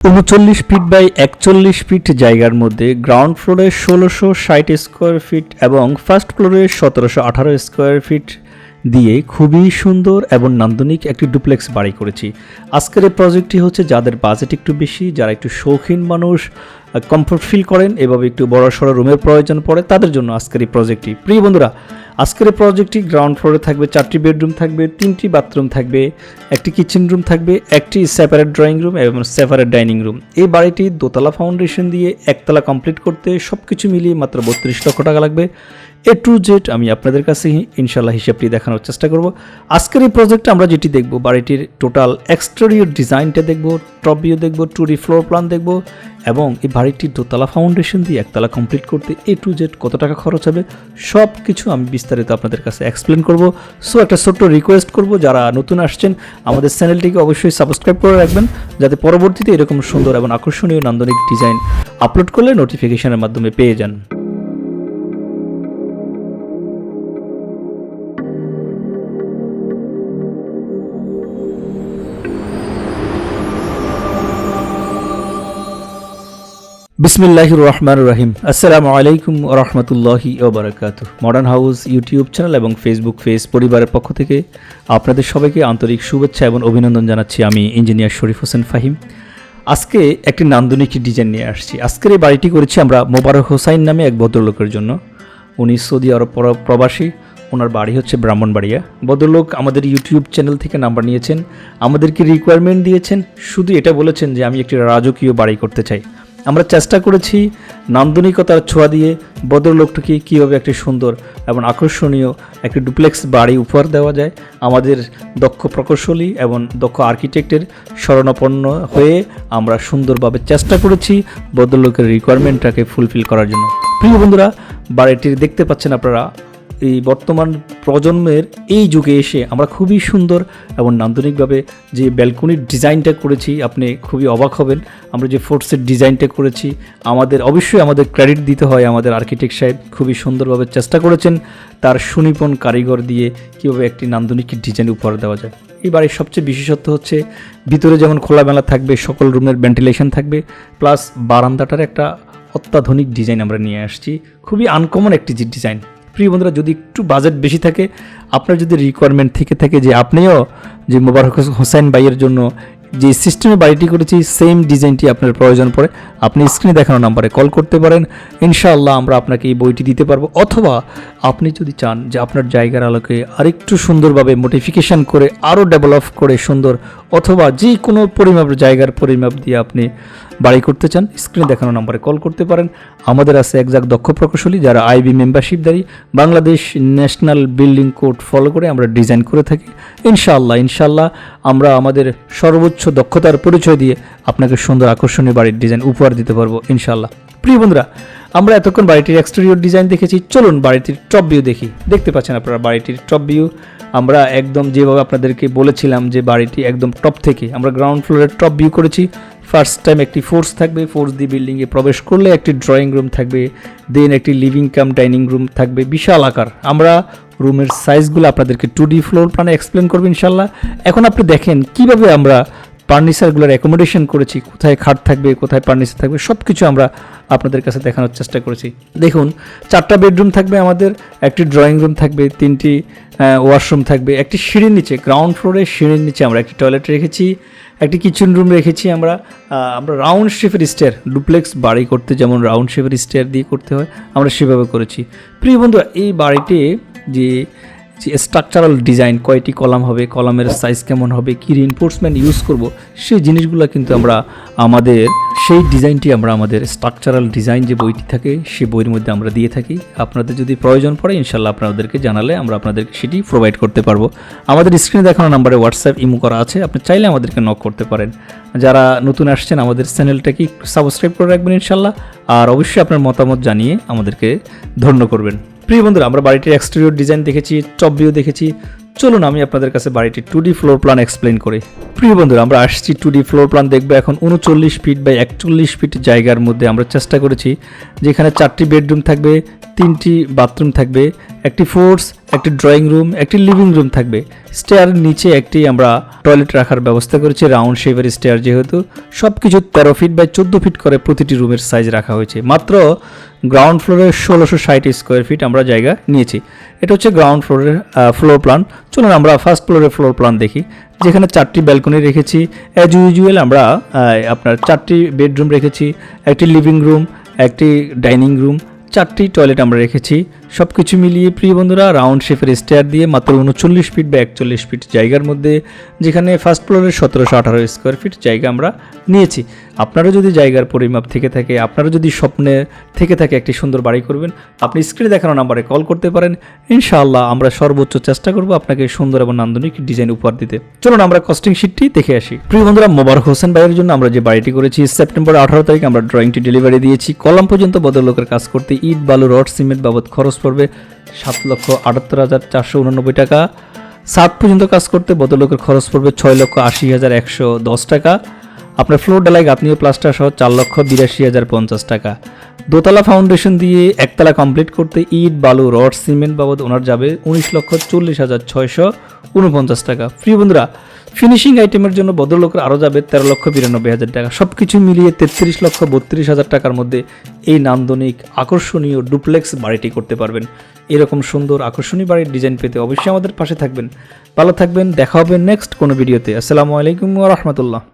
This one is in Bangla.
উনচল্লিশ ফিট বাই একচল্লিশ ফিট জায়গার মধ্যে গ্রাউন্ড ফ্লোরে ষোলোশো ষাট স্কোয়ার ফিট এবং ফার্স্ট ফ্লোরে সতেরোশো আঠারো স্কোয়ার ফিট দিয়ে খুবই সুন্দর এবং নান্দনিক একটি ডুপ্লেক্স বাড়ি করেছি। আজকের এই প্রজেক্টটি হচ্ছে যাদের বাজেট একটু বেশি, যারা একটু শৌখিন মানুষ কমফোর্ট ফিল করেন, এভাবে একটু বড় সড়ো রুমের প্রয়োজন পড়ে, তাদের জন্য আজকের এই প্রজেক্টটি। প্রিয় বন্ধুরা আজকের এই প্রজেক্টটি গ্রাউন্ড ফ্লোরে থাকবে, চারটি বেডরুম থাকবে, তিনটি বাথরুম থাকবে, একটি কিচেন রুম থাকবে, একটি সেপারেট ড্রয়িং রুম এবং সেপারেট ডাইনিং রুম এই বাড়িটি দোতলা ফাউন্ডেশন দিয়ে একতলা কমপ্লিট করতে সব কিছু মিলিয়ে মাত্র বত্রিশ লক্ষ টাকা লাগবে। এ টু জেড আমি আপনাদের কাছে ইনশাল্লাহ হিসাবটি দেখানোর চেষ্টা করব। আজকের এই প্রজেক্টে আমরা যেটি দেখব, বাড়িটির টোটাল এক্সটেরিয়র ডিজাইনটা দেখব টপ ভিউ দেখব টু ডি ফ্লোর প্ল্যান দেখব এবং এই বাড়িটির দোতলা ফাউন্ডেশন দিয়ে একতলা কমপ্লিট করতে এ টু জেড কত টাকা খরচ হবে সব কিছু আমি বিস্তারিত আপনাদের কাছে এক্সপ্লেন করব। সো একটা ছোট্ট রিকোয়েস্ট করব, যারা নতুন আসছেন, আমাদের চ্যানেলটিকে অবশ্যই সাবস্ক্রাইব করে রাখবেন, যাতে পরবর্তীতে এরকম সুন্দর এবং আকর্ষণীয় নান্দনিক ডিজাইন আপলোড করলে নোটিফিকেশনের মাধ্যমে পেয়ে যান। বিসমিল্লাহ রহমান রহিম আসসালামু আলাইকুম রহমতুল্লাহি ওবরাকাত মডার্ন হাউস ইউটিউব চ্যানেল এবং ফেসবুক পেজ পরিবারের পক্ষ থেকে আপনাদের সবাইকে আন্তরিক শুভেচ্ছা এবং অভিনন্দন জানাচ্ছি আমি ইঞ্জিনিয়ার শরীফ হোসেন ফাহিম। আজকে একটি নান্দনিক ডিজাইন নিয়ে আসছি। আজকের এই বাড়িটি করেছি আমরা মোবারক হোসাইন নামে এক ভদ্রলোকের জন্য। উনি সৌদি আরব পর- প্রবাসী। ওনার বাড়ি হচ্ছে ব্রাহ্মণবাড়িয়া। ভদ্রলোক আমাদের ইউটিউব চ্যানেল থেকে নাম্বার নিয়েছেন। আমাদেরকে রিকোয়ারমেন্ট দিয়েছেন। শুধু এটা বলেছেন যে আমি একটি রাজকীয় বাড়ি করতে চাই। আমরা চেষ্টা করেছি নান্দনিকতার ছোঁয়া দিয়ে ভদ্রলোকটিকে কীভাবে একটি সুন্দর এবং আকর্ষণীয় একটি ডুপ্লেক্স বাড়ি উপহার দেওয়া যায়। আমাদের দক্ষ প্রকৌশলী এবং দক্ষ আর্কিটেক্টের শরণাপন্ন হয়ে আমরা সুন্দরভাবে চেষ্টা করেছি ভদ্রলোকের রিকোয়ারমেন্টটাকে ফুলফিল করার জন্য। প্রিয় বন্ধুরা, বাড়িটি দেখতে পাচ্ছেন আপনারা। এই বর্তমান প্রজন্মের এই যুগে এসে আমরা খুবই সুন্দর এবং নান্দনিকভাবে যে ব্যালকনির ডিজাইনটা করেছি, আপনি খুবই অবাক হবেন। আমরা যে ফোর্সের ডিজাইনটা করেছি, আমাদের অবশ্যই আমাদের ক্রেডিট দিতে হয়। আমাদের আর্কিটেক্ট সাহেব খুবই সুন্দরভাবে চেষ্টা করেছেন তার সুনিপন কারিগর দিয়ে কীভাবে একটি নান্দনিক ডিজাইন উপহার দেওয়া যায়। এই বাড়ির সবচেয়ে বিশেষত্ব হচ্ছে, ভিতরে যেমন খোলামেলা থাকবে, সকল রুমের ভেন্টিলেশন থাকবে প্লাস বারান্দাটার একটা অত্যাধুনিক ডিজাইন আমরা নিয়ে আসছি। খুবই আনকমন একটি ডিজাইন। প্রিয় বন্ধুরা, যদি একটু বাজেট বেশি থাকে, আপনার যদি রিকোয়ারমেন্ট থেকে থাকে যে আপনিও যে মোবারক হোসেন ভাইয়ের জন্য যে সিস্টেমে বাড়িটি করেছি সেম ডিজাইনটি আপনার প্রয়োজন পড়ে, আপনি স্ক্রিনে দেখানো নাম্বারে কল করতে পারেন। ইনশাআল্লাহ আমরা আপনাকে এই বইটি দিতে পারব। অথবা আপনি যদি চান যে আপনার জায়গার আলোকে আরেকটু সুন্দরভাবে মোটিফিকেশান করে, আরও ডেভেলপ করে সুন্দর, অথবা যে কোনো পরিমাপ জায়গার পরিমাপ দিয়ে আপনি বাড়ি করতে চান, স্ক্রিনে দেখানো নম্বরে কল করতে পারেন। আমাদের আছে একজাক দক্ষ প্রকৌশলী যারা IB মেম্বারশিপদারি Bangladesh national building code follow করে আমরা ডিজাইন করে থাকি। ইনশাআল্লাহ ইনশাআল্লাহ আমরা আমাদের সর্বোচ্চ দক্ষতার পরিচয় দিয়ে আপনাকে সুন্দর আকর্ষণীয় বাড়ির ডিজাইন উপহার দিতে পারব, ইনশাআল্লাহ। প্রিয় বন্ধুরা, আমরা এতক্ষণ বাড়িটির এক্সটেরিয়র ডিজাইন দেখেছি। চলুন বাড়িটির টপ ভিউ দেখি। দেখতে পাচ্ছেন আপনারা বাড়িটির টপ ভিউ আমরা একদম যেভাবে আপনাদেরকে বলেছিলাম যে বাড়িটি একদম টপ থেকে, আমরা গ্রাউন্ড ফ্লোরের টপ ভিউ করেছি। ফার্স্ট টাইম একটি ফোর্স থাকবে ফোর্স দিয়ে বিল্ডিংয়ে প্রবেশ করলে একটি ড্রয়িং রুম থাকবে দেন একটি লিভিং কাম ডাইনিং রুম থাকবে, বিশাল আকার। আমরা রুমের সাইজগুলো আপনাদেরকে টু ডি ফ্লোর প্ল্যানে এক্সপ্লেন করব ইনশাল্লাহ। এখন আপনি দেখেন কীভাবে আমরা ফার্নিচারগুলোর অ্যাকোমোডেশন করেছি, কোথায় খাট থাকবে, কোথায় ফার্নিচার থাকবে সব কিছু আমরা আপনাদের কাছে দেখানোর চেষ্টা করেছি। দেখুন, চারটা বেডরুম থাকবে আমাদের, একটি ড্রয়িং রুম থাকবে, তিনটি ওয়াশরুম থাকবে, একটি সিঁড়ির নিচে গ্রাউন্ড ফ্লোরে সিঁড়ির নিচে আমরা একটি টয়লেট রেখেছি, একটি কিচেন রুম রেখেছি আমরা আমরা রাউন্ড শেপের স্টেয়ার ডুপ্লেক্স বাড়ি করতে যেমন রাউন্ড শেপের স্টেয়ার দিয়ে করতে হয়, আমরা সেভাবে করেছি। প্রিয় বন্ধুরা, এই বাড়িতে যে যে স্ট্রাকচারাল ডিজাইন কয়টি কলাম হবে, কলামের সাইজ কেমন হবে, কী রিনফোর্সমেন্ট ইউজ করব, সেই জিনিসগুলো কিন্তু আমরা আমাদের, সেই ডিজাইনটি আমরা আমাদের স্ট্রাকচারাল ডিজাইন যে বইটি থাকে সেই বইয়ের মধ্যে আমরা দিয়ে থাকি। আপনাদের যদি প্রয়োজন পড়ে ইনশাল্লাহ আপনাদেরকে জানালে আমরা আপনাদেরকে সেটি প্রোভাইড করতে পারব। আমাদের স্ক্রিনে দেখানো নাম্বারে হোয়াটসঅ্যাপ ইমো করা আছে, আপনি চাইলে আমাদেরকে নক করতে পারেন। যারা নতুন আসছেন, আমাদের চ্যানেলটাকে সাবস্ক্রাইব করে রাখবেন ইনশাল্লাহ আর অবশ্যই আপনার মতামত জানিয়ে আমাদেরকে ধন্য করবেন। প্রিয় বন্ধুরা, আমরা বাড়িটির এক্সটেরিয়র ডিজাইন দেখেছি টপ ভিউ দেখেছি। চলুন আমি আপনাদের কাছে বাড়িটির two D floor plan explain করি। প্রিয় বন্ধুরা, আমরা আসছি টু ডি ফ্লোর প্ল্যান দেখব। এখন উনচল্লিশ ফিট বাই একচল্লিশ ফিট জায়গার মধ্যে আমরা চেষ্টা করেছি, যেখানে চারটি বেডরুম থাকবে, তিনটি বাথরুম থাকবে একটি ফোর্স, একটি ড্রয়িং রুম, একটি লিভিং রুম থাকবে। স্টেয়ার নিচে একটি আমরা টয়লেট রাখার ব্যবস্থা করেছি, রাউন্ড শেপের স্টেয়ার যেহেতু। সব কিছু তেরো ফিট বাই চোদ্দ ফিট করে প্রতিটি রুমের সাইজ রাখা হয়েছে। মাত্র গ্রাউন্ড ফ্লোরে ষোলোশো ষাট স্কোয়ার ফিট আমরা জায়গা নিয়েছি। এটা হচ্ছে গ্রাউন্ড ফ্লোরের ফ্লোর প্ল্যান। চলুন আমরা ফার্স্ট ফ্লোরের ফ্লোর প্ল্যান দেখি। যেখানে চারটি ব্যালকনি রেখেছি। অ্যাজ ইউজুয়াল আমরা আপনার চারটি বেডরুম রেখেছি, একটি লিভিং রুম, একটি ডাইনিং রুম, চারটি টয়লেট আমরা রেখেছি। সব কিছু মিলিয়ে প্রিয় বন্ধুরা রাউন্ড শেপের স্টেয়ার দিয়ে মাত্র উনচল্লিশ ফিট বা একচল্লিশ ফিট জায়গার মধ্যে, যেখানে ফার্স্ট ফ্লোরের সতেরোশো আঠারো স্কোয়ার ফিট জায়গা আমরা নিয়েছি। আপনারও যদি জায়গার পরিমাপ থেকে থাকে আপনারও যদি স্বপ্নে থেকে থাকে একটি সুন্দর বাড়ি করবেন, আপনি স্ক্রিনে দেখানো নাম্বারে কল করতে পারেন। ইনশাআল্লাহ আমরা সর্বোচ্চ চেষ্টা করব আপনাকে সুন্দর এবং নান্দনিক ডিজাইন উপহার দিতে। চলুন আমরা কস্টিং শিটটি দেখে আসি। প্রিয় বন্ধুরা, মোবারক হোসেন ভাইয়ের জন্য আমরা যে বাড়িটি করেছি, সেপ্টেম্বর আঠারো তারিখ আমরা ড্রয়িংটি ডেলিভারি দিয়েছি। কলম পর্যন্ত বদলোকের কাজ করতে ইট, বালু, রড, সিমেন্ট বাবদ খরচ পড়বে সাত লক্ষ আটাত্তর হাজার চারশো উননব্বই টাকা। সাত পর্যন্ত কাজ করতে বদলোকের খরচ পড়বে ছয় লক্ষ আশি হাজার একশো দশ টাকা। আপনার ফ্লোর ডালাই গাঁথনীয় প্লাস্টার সহ চার লক্ষ বিরাশি হাজার পঞ্চাশ টাকা। দোতলা ফাউন্ডেশন দিয়ে একতলা কমপ্লিট করতে ইট, বালু, রড, সিমেন্ট বাবদ ওনার যাবে উনিশ লক্ষ চল্লিশ হাজার ছয়শো উনপঞ্চাশ টাকা। প্রিয় বন্ধুরা ফিনিশিং আইটেমের জন্য ভদ্রলোকের আরও যাবে তেরো লক্ষ বিরানব্বই হাজার টাকা। সব কিছু মিলিয়ে তেত্রিশ লক্ষ বত্রিশ হাজার টাকার মধ্যে এই নান্দনিক, আকর্ষণীয় ডুপ্লেক্স বাড়িটি করতে পারবেন। এরকম সুন্দর, আকর্ষণীয় বাড়ির ডিজাইন পেতে অবশ্যই আমাদের পাশে থাকবেন। ভালো থাকবেন, দেখা হবে নেক্সট কোনো ভিডিওতে। আসসালামু আলাইকুম রহমতুল্লাহ।